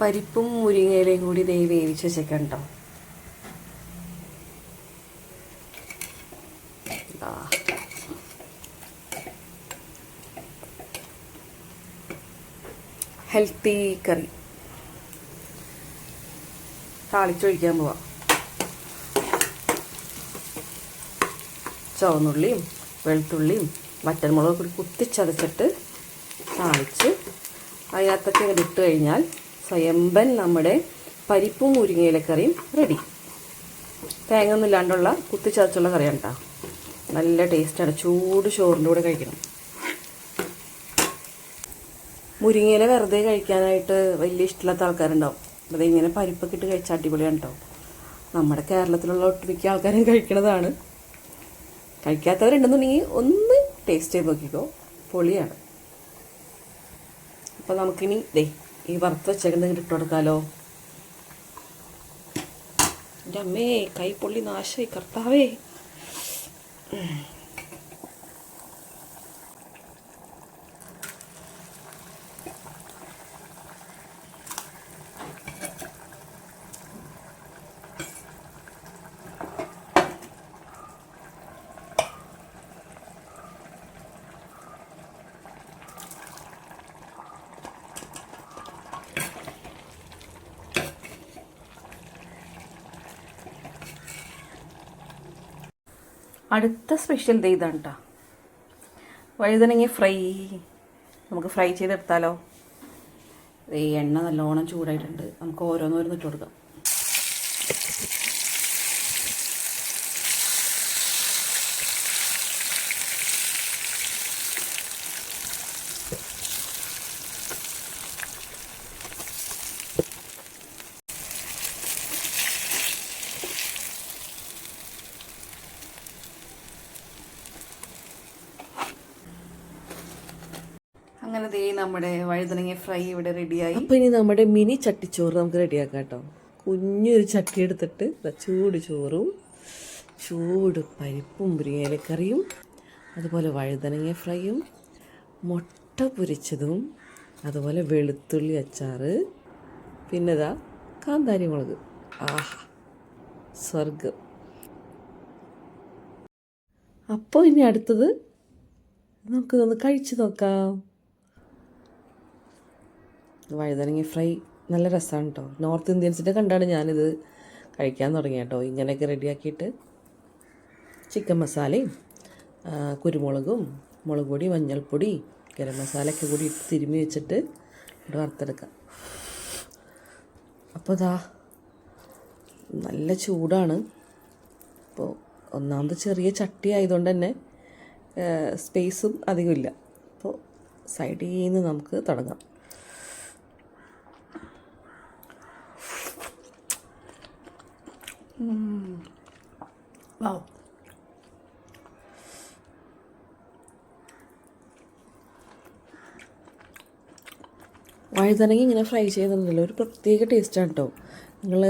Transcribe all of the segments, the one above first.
പരിപ്പും മുരിങ്ങയിലയും കൂടി ദേ വേവിച്ച് വെച്ചേക്കാം കേട്ടോ. ഹെൽത്തി കറി. താളിച്ചൊഴിക്കാൻ പോവാം. ചുവന്നുള്ളിയും വെളുത്തുള്ളിയും വറ്റൽമുളക് കൂടി കുത്തിച്ചതച്ചിട്ട് താളിച്ച് അതിനകത്തൊക്കെ ഇട്ട് കഴിഞ്ഞാൽ സ്വയംബൻ നമ്മുടെ പരിപ്പും മുരിങ്ങയിലക്കറിയും റെഡി തേങ്ങ ഒന്നും ഇല്ലാണ്ടുള്ള കുത്തിച്ചതച്ചുള്ള കറിയാണ് കേട്ടോ നല്ല ടേസ്റ്റാണ് ചൂട് ചോറിന്റെ കൂടെ കഴിക്കണം. മുരിങ്ങയില വെറുതെ കഴിക്കാനായിട്ട് വലിയ ഇഷ്ടമില്ലാത്ത ആൾക്കാരുണ്ടാവും. അത് ഇങ്ങനെ പരിപ്പൊക്കെ ഇട്ട് കഴിച്ചാൽ അടിപൊളിയാണ് കേട്ടോ നമ്മുടെ കേരളത്തിലുള്ള ഒട്ടുമിക്ക ആൾക്കാരും കഴിക്കണതാണ്. കഴിക്കാത്തവരുണ്ടെന്നുണ്ടെങ്കിൽ ഒന്ന് ടേസ്റ്റ് ചെയ്ത് നോക്കിക്കോ. പൊളിയാണ്. അപ്പോൾ നമുക്കിനി ദേ ഈ വറുത്ത് വെച്ചേക്കുന്നത് ഇട്ട് കൊടുക്കാലോ. എന്റെ അമ്മേ കൈ പൊള്ളി നാശമായി കർത്താവേ. അടുത്ത സ്പെഷ്യൽ ഡേ ഇതാണ് കേട്ടോ വഴുതനങ്ങ ഫ്രൈ. നമുക്ക് ഫ്രൈ ചെയ്തെടുത്താലോ? ഈ എണ്ണ നല്ലോണം ചൂടായിട്ടുണ്ട്. നമുക്ക് ഓരോന്നോരോന്നിട്ട് കൊടുക്കാം അങ്ങനെ ദേ നമ്മുടെ വഴുതനങ്ങ ഫ്രൈ ഇവിടെ റെഡിയായി. അപ്പൊ ഇനി നമ്മുടെ മിനി ചട്ടിച്ചോറ് നമുക്ക് റെഡിയാക്കാം കേട്ടോ. കുഞ്ഞൊരു ചട്ടി എടുത്തിട്ട് ചൂട് ചോറും ചൂട് പരിപ്പും മുരിങ്ങയിലക്കറിയും അതുപോലെ വഴുതനങ്ങ ഫ്രൈയും മുട്ട പൊരിച്ചതും അതുപോലെ വെളുത്തുള്ളി അച്ചാറ് പിന്നെ ഇതാ കാന്താരി മുളക്. ആഹാ സ്വർഗം അപ്പോൾ ഇനി അടുത്തത് നമുക്കിതൊന്ന് കഴിച്ചു നോക്കാം. വഴുതനങ്ങ ഫ്രൈ നല്ല രസമാണ് കേട്ടോ നോർത്ത് ഇന്ത്യൻസിന്റെ കണ്ടാണ് ഞാനിത് കഴിക്കാൻ തുടങ്ങിയ കേട്ടോ ഇങ്ങനെയൊക്കെ റെഡിയാക്കിയിട്ട് ചിക്കൻ മസാലയും കുരുമുളകും മുളക് പൊടി മഞ്ഞൾപ്പൊടി ഗരം മസാലയൊക്കെ കൂടി ഇട്ട് തിരുമ്മി വെച്ചിട്ട് ഇവിടെ വറുത്തെടുക്കാം. അപ്പോൾ ഇതാ നല്ല ചൂടാണ്. അപ്പോൾ ഒന്നാമത് ചെറിയ ചട്ടി ആയതുകൊണ്ട് തന്നെ സ്പേസും അധികമില്ല അപ്പോൾ സൈഡിൽ നിന്ന് നമുക്ക് തുടങ്ങാം. വാവ് വഴുതനങ്ങ ഇങ്ങനെ ഫ്രൈ ചെയ്തിട്ടുണ്ടല്ലോ. ഒരു പ്രത്യേക ടേസ്റ്റാണ് കേട്ടോ നിങ്ങൾ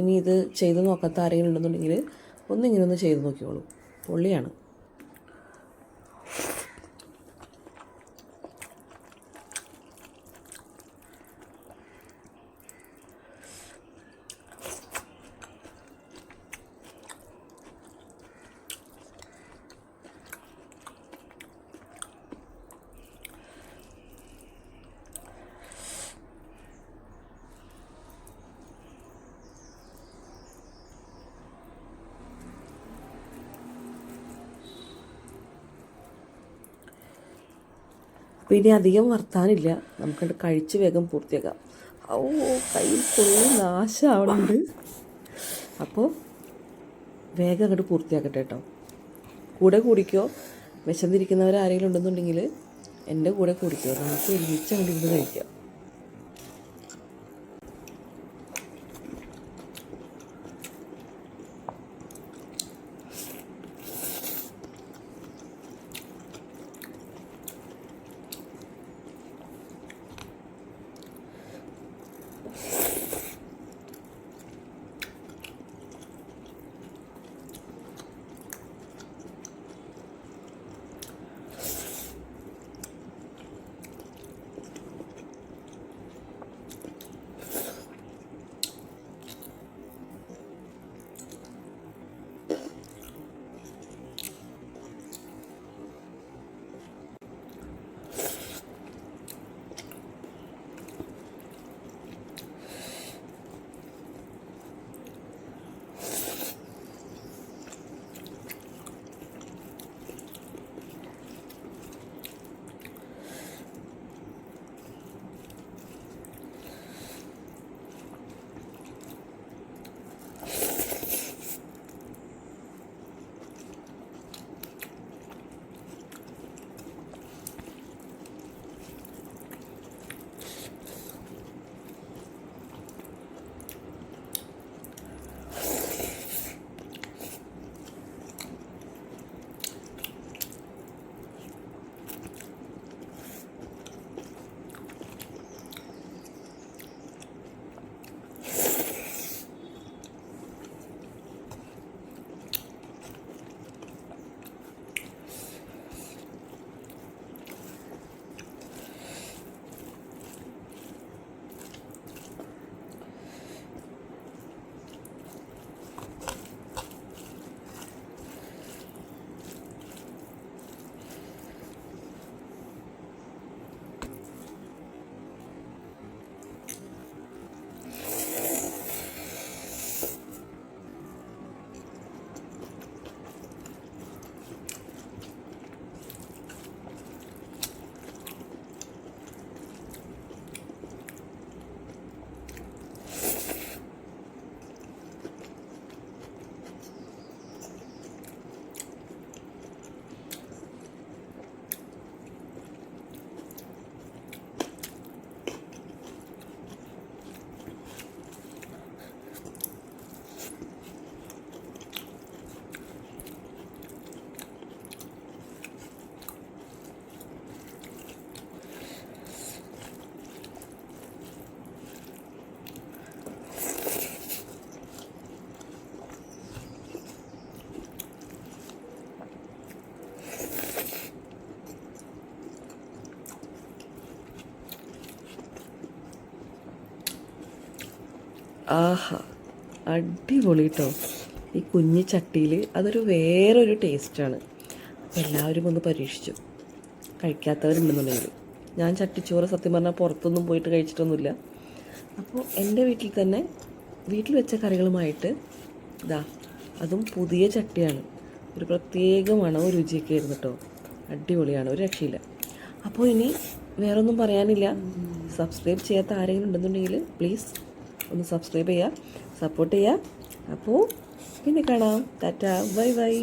ഇനി ഇത് ചെയ്ത് നോക്കാത്ത ആരെങ്കിലും ഉണ്ടെന്നുണ്ടെങ്കിൽ ഒന്നിങ്ങനെ ഒന്ന് ചെയ്ത് നോക്കിക്കോളൂ. പൊള്ളിയാണ്. അപ്പോൾ ഇനി അധികം വർത്താനില്ല. നമുക്ക് കഴിച്ച് വേഗം പൂർത്തിയാക്കാം. ഓ കയ്യിൽ കൊള്ളി നാശമാവുന്നുണ്ട് അപ്പോൾ വേഗം അങ്ങോട്ട് പൂർത്തിയാക്കട്ടെ കേട്ടോ കൂടെ കൂടിക്കോ? വിശന്നിരിക്കുന്നവർ ആരെങ്കിലും ഉണ്ടെന്നുണ്ടെങ്കിൽ എന്റെ കൂടെ കൂടിക്കോ. നമുക്ക് ഒരുമിച്ച് അങ്ങോട്ട് ഇരുന്ന് കഴിക്കാം. ആഹാ അടിപൊളി കേട്ടോ ഈ കുഞ്ഞു ചട്ടിയിൽ അതൊരു വേറൊരു ടേസ്റ്റാണ്. എല്ലാവരും ഒന്ന് പരീക്ഷിച്ചു. കഴിക്കാത്തവരുണ്ടെന്നുണ്ടെങ്കിൽ. ഞാൻ ചട്ടിച്ചോറ് സത്യം പറഞ്ഞാൽ പുറത്തൊന്നും പോയിട്ട് കഴിച്ചിട്ടൊന്നുമില്ല. അപ്പോൾ എന്റെ വീട്ടിൽ തന്നെ വീട്ടിൽ വെച്ച കറികളുമായിട്ട് ഇതാ അതും പുതിയ ചട്ടിയാണ്. ഒരു പ്രത്യേക മണവും രുചിയൊക്കെ ആയിരുന്നു കേട്ടോ അടിപൊളിയാണ് ഒരു രക്ഷയില്ല. അപ്പോൾ ഇനി വേറൊന്നും പറയാനില്ല. സബ്സ്ക്രൈബ് ചെയ്യാത്ത ആരെങ്കിലും ഉണ്ടെന്നുണ്ടെങ്കിൽ പ്ലീസ് ഒന്ന് സബ്സ്ക്രൈബ് ചെയ്യുക സപ്പോർട്ട് ചെയ്യുക. അപ്പോൾ പിന്നെ കാണാം. Tata bye bye